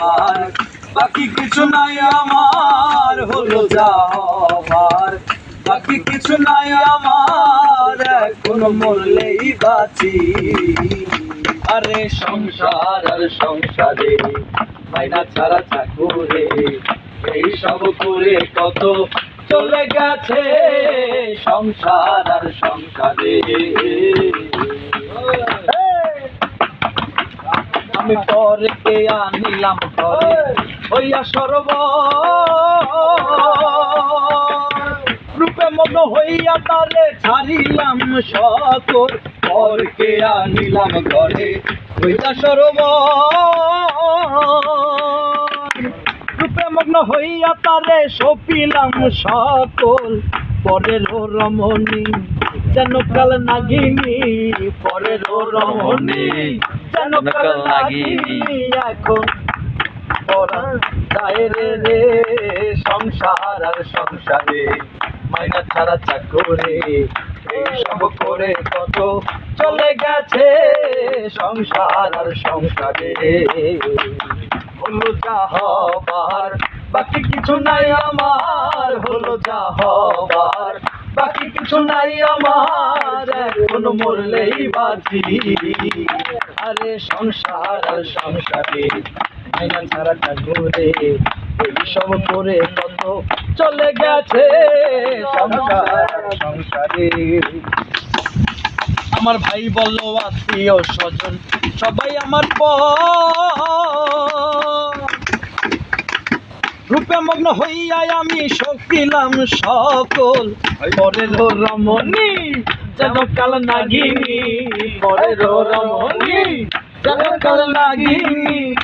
হবার বাকি কিছু নাই আমার, হলো যা হবার বাকি কিছু নাই আমার, এখন মরলেই বাঁচি। আরে সংসার, আর সংসারে, মাইনা ছাড়া চাকুরে এই সব করে কত চলে গেছে। সংসার, আর সংসারে। আমি পরে কে আনিলাম ঘরে, হইয়া সরব রূপে মগ্ন হইয়া তারে ছাড়িলাম সকল পরকে আনিলাম ঘরে, হইয়া সরব রূপে মগ্ন হইয়া তারে সপিলাম সকল পরের রমণী, যেন কাল নাগিনী, পরের রমণী। যেন কাল এখন দায়েরে রে সংসার আর সংসারে মাইনা ছাড়া চাকরে এই সব করে কত চলে গেছে সংসার আর সংসারে হলো যা হবার বাকি কিছু নাই আমার হলো যা হবার বাকি কিছু নাই আমার, এখন মরলেই বাঁচি। আরে সংসার আর সংসারে ছাড়া ঠাকুরে এই সব করে কত চলে গেছে। সংসার সংসারে। আমার ভাই বলল, আত্মীয় স্বজন সবাই আমার পর। রূপে মগ্ন হইয়া আমি শকিলাম সকল। পরের রমণী, যেন কাল নাগিনী। পরের রমণী, যেন কাল নাগিনী।